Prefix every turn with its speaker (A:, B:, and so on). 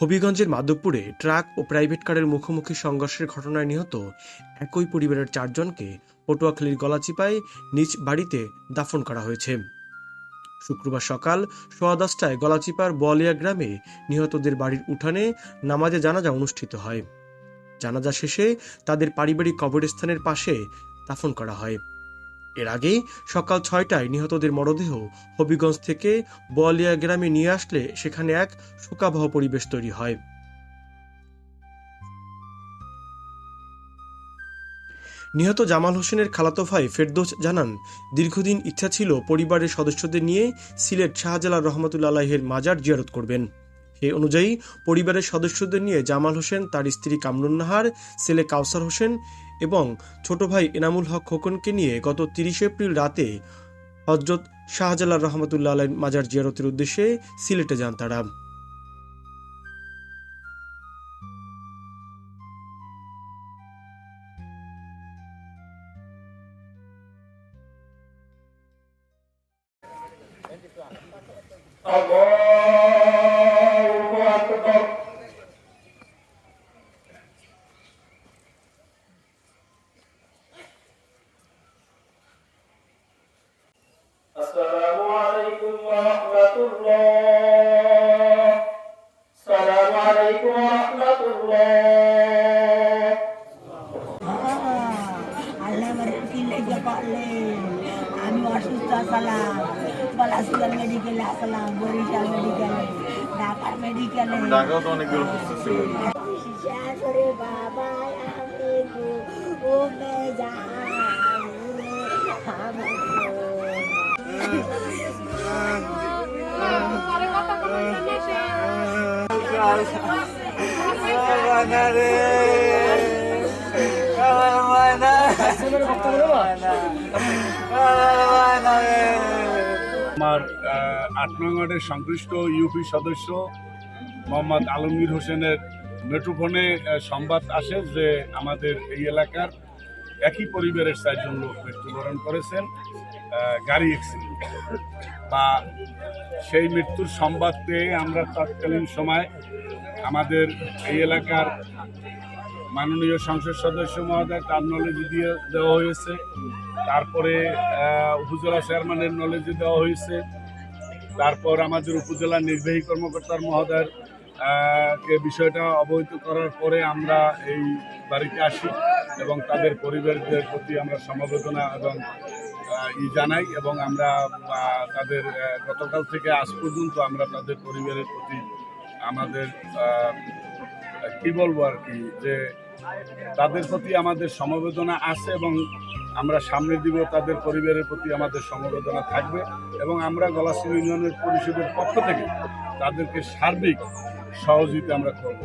A: হবিগঞ্জের মাধবপুরে ট্রাক ও প্রাইভেট কারের মুখোমুখি সংঘর্ষের ঘটনায় নিহত একই পরিবারের চারজনকে পটুয়াখালীর গলাচিপায় নিজ বাড়িতে দাফন করা হয়েছে। শুক্রবার সকাল সোয়া দশটায় গলাচিপার বলিয়া গ্রামে নিহতদের বাড়ির উঠানে নামাজে জানাজা অনুষ্ঠিত হয়। জানাজা শেষে তাদের পারিবারিক কবরস্থানের পাশে দাফন করা হয়। এর আগে সকাল ছয়টায় নিহতদের মরদেহ হবিগঞ্জ থেকে বোয়ালিয়া গ্রামে নিয়ে আসলে সেখানে এক শোকাবহ পরিবেশ তৈরি হয়। নিহত জামাল হোসেনের খালাতো ভাই ফেরদৌস জানান, দীর্ঘদিন ইচ্ছা ছিল পরিবারের সদস্যদের নিয়ে সিলেট শাহজালাল রহমতুল্লা আলাহের মাজার জিয়ারত করবেন। সেই অনুযায়ী পরিবারের সদস্যদের নিয়ে জামাল হোসেন, তার স্ত্রী কামরুন নাহার, ছেলে কাউসার হোসেন এবং ছোট ভাই এনামুল হক খোকনকে নিয়ে গত তিরিশে এপ্রিল রাতে হজরত শাহজালাল রহমতুল্লাহ আলাই মাজার জিয়ারতের উদ্দেশ্যে সিলেটে যান তারা।
B: Allah kelompok Assalamualaikum warahmatullah. Assalamualaikum warahmatullah. Ah,
C: Allah berhati lagi Pak Le Kami waspada salam. Palashpur মেডিকেলে আসলাম বরিশাল মেডিকেলে ঢাকার মেডিকেলে
D: ঢাকাও তো
C: বাবা আমি ঘুমে
E: আমার আট নং ওয়ার্ডের সংশ্লিষ্ট ইউপি সদস্য মোহাম্মদ আলমগীর হোসেনের মেট্রোফোনে সংবাদ আসে যে আমাদের এই এলাকার একই পরিবারের চারজন লোক মৃত্যুবরণ করেছেন গাড়ি অ্যাক্সিডেন্ট বা সেই মৃত্যুর সংবাদ পেয়ে আমরা তৎকালীন সময় আমাদের এই এলাকার মাননীয় সংসদ সদস্য মহোদয় তার নলেজে দিয়ে দেওয়া হয়েছে। তারপরে উপজেলা চেয়ারম্যানের নলেজে দেওয়া হয়েছে। তারপর আমাদের উপজেলা নির্বাহী কর্মকর্তার মহোদয়ের কে বিষয়টা অবহিত করার পরে আমরা এই বাড়িতে আসি এবং তাদের পরিবারদের প্রতি আমরা সমবেদনা এবং ই জানাই এবং আমরা তাদের গতকাল থেকে আজ পর্যন্ত আমরা তাদের পরিবারের প্রতি আমাদের কি বলব আর কি, যে তাদের প্রতি আমাদের সমবেদনা আছে এবং আমরা সামনে দিব, তাদের পরিবারের প্রতি আমাদের সমবেদনা থাকবে এবং আমরা গলাসিং ইউনিয়নের পরিষদের পক্ষ থেকে তাদেরকে সার্বিক সহযোগিতা আমরা করব।